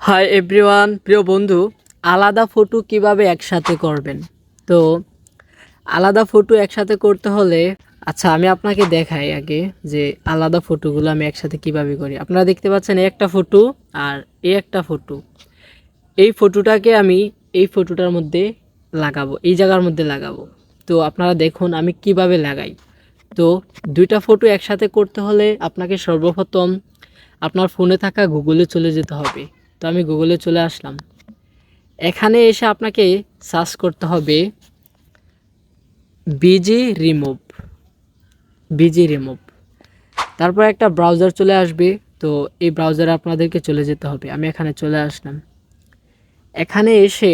Hi everyone, প্রিয় বন্ধু, আলাদা ফটো কীভাবে একসাথে করবেন? তো, আলাদা ফটো একসাথে করতে হলে আচ্ছা আমি আপনাকে দেখাই আগে যে আলাদা ফটোগুলো আমি একসাথে কীভাবে করি। আপনারা দেখতে পাচ্ছেন একটা ফটো আর এই একটা ফটো। এই ফটোটাকে আমি এই ফটোটার মধ্যে লাগাবো, এই জায়গার মধ্যে লাগাবো। তো, আপনারা দেখুন আমি কীভাবে লাগাই। তো, দুইটা ফটো একসাথে করতে হলে আপনাকে সর্বপ্রথম আপনার ফোনে থাকা গুগলে চলে যেতে হবে। তো আমি গুগলে চলে আসলাম। এখানে এসে আপনাকে সার্চ করতে হবে বিজি রিমুভ বিজি রিমুভ তারপর একটা ব্রাউজার চলে আসবে, তো এই ব্রাউজারে আপনাদেরকে চলে যেতে হবে। আমি এখানে চলে আসলাম। এখানে এসে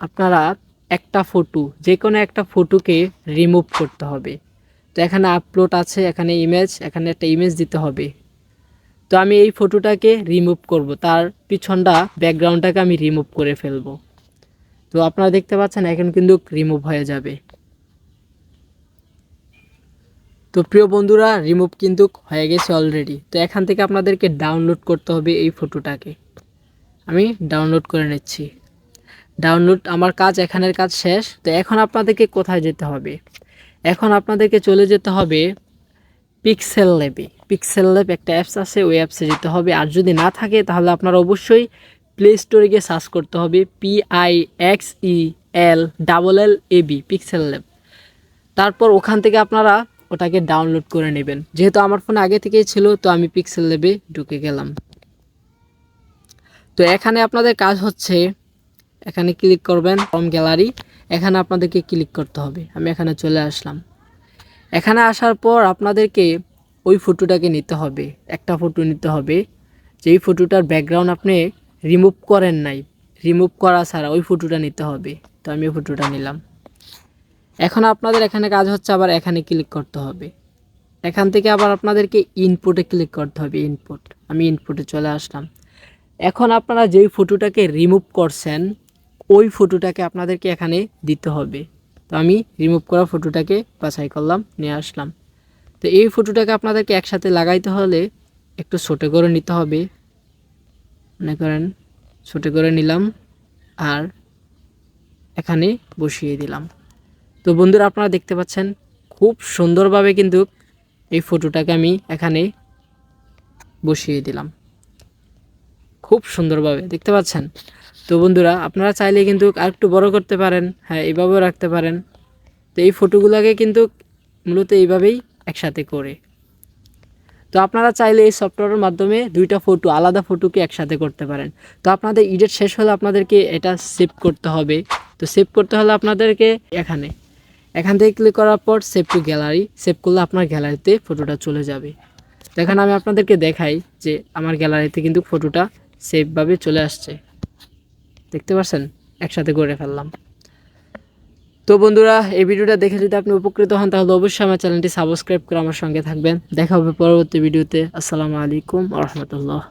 আপনারা একটা ফটো যে কোনো একটা ফটোকে রিমুভ করতে হবে। তো এখানে আপলোড আছে, এখানে ইমেজ এখানে একটা ইমেজ দিতে হবে। তো আমি এই ফটোটাকে রিমুভ করব। তার পিছনটা ব্যাকগ্রাউন্ডটাকে আমি রিমুভ করে ফেলব। তো আপনারা দেখতে পাচ্ছেন, এখন কিন্তু রিমুভ হয়ে যাবে। তো প্রিয় বন্ধুরা রিমুভ কিন্তু হয়ে গেছে অলরেডি তো এখান থেকে আপনাদেরকে ডাউনলোড করতে হবে এই ফটোটাকে আমি ডাউনলোড করে নিচ্ছি। ডাউনলোড আমার কাজ, এখানের কাজ শেষ। তো এখন আপনাদেরকে কোথায় যেতে হবে? এখন আপনাদেরকে চলে যেতে হবে পিক্সেল ল্যাবে পিক্সেল ল্যাব একটা অ্যাপস আছে, ওই অ্যাপসে যেতে হবে। আর যদি না থাকে, তাহলে আপনারা অবশ্যই প্লে স্টোরে গিয়ে সার্চ করতে হবে P I X E L double L A B pixel lab তারপর ওখান থেকে আপনারা ওটাকে ডাউনলোড করে নেবেন। যেহেতু আমার ফোনে আগে থেকেই ছিল, তো আমি পিক্সেল ল্যাবে ঢুকে গেলাম। তো এখানে আপনাদের কাজ হচ্ছে, এখানে ক্লিক করবেন ফর্ম গ্যালারি এখানে আপনাদেরকে ক্লিক করতে হবে। আমি এখানে চলে আসলাম। এখানে আসার পর আপনাদেরকে ওই ফটোটাকে নিতে হবে, একটা ফটো নিতে হবে। যেই ফটোটার ব্যাকগ্রাউন্ড আপনি রিমুভ করেন নাই রিমুভ করা ছাড়া ওই ফটোটা নিতে হবে। তো আমি ওই ফটোটা নিলাম। এখন আপনাদের এখানে কাজ হচ্ছে আবার এখানে ক্লিক করতে হবে। এখান থেকে আবার আপনাদেরকে ইনপুটে ক্লিক করতে হবে ইনপুট আমি ইনপুটে চলে আসলাম। এখন আপনারা যেই ফটোটাকে রিমুভ করছেন, ওই ফটোটাকে আপনাদেরকে এখানে দিতে হবে। তো আমি রিমুভ করা ফটোটাকে বাছাই করলাম, নিয়ে আসলাম। তো এই ফটোটাকে আপনাদেরকে একসাথে লাগাইতে হলে একটু ছোটো করে নিতে হবে। মনে করেন ছোটো করে নিলাম আর এখানে বসিয়ে দিলাম। তো বন্ধুরা আপনারা দেখতে পাচ্ছেন খুব সুন্দরভাবে কিন্তু এই ফটোটাকে আমি এখানে বসিয়ে দিলাম। খুব সুন্দরভাবে, দেখতে পাচ্ছেন? তো বন্ধুরা, আপনারা চাইলে কিন্তু আর একটু বড় করতে পারেন হ্যাঁ এইভাবেও রাখতে পারেন। তো এই ফটোগুলোকে কিন্তু মূলত এইভাবেই একসাথে করে। তো আপনারা চাইলে এই সফটওয়্যারের মাধ্যমে দুইটা ফটো, আলাদা ফটোকে একসাথে করতে পারেন। তো আপনাদের ইডেট শেষ হলে আপনাদেরকে এটা সেভ করতে হবে। তো সেভ করতে হলে আপনাদেরকে এখানে, এখান থেকে ক্লিক করার পর সেভ টু গ্যালারি। সেভ করলে আপনার গ্যালারিতে ফটোটা চলে যাবে। তো এখানে আমি আপনাদেরকে দেখাই যে আমার গ্যালারিতে কিন্তু ফটোটা সেভভাবে চলে আসছে। দেখতে পাচ্ছেন একসাথে গড়ে ফেললাম। তো বন্ধুরা, এই ভিডিওটা দেখে যদি আপনি উপকৃত হন, তাহলে অবশ্যই আমার চ্যানেলটি সাবস্ক্রাইব করে আমার সঙ্গে থাকবেন। দেখা হবে পরবর্তী ভিডিওতে। আসসালামু আলাইকুম রহমতুল্লাহ।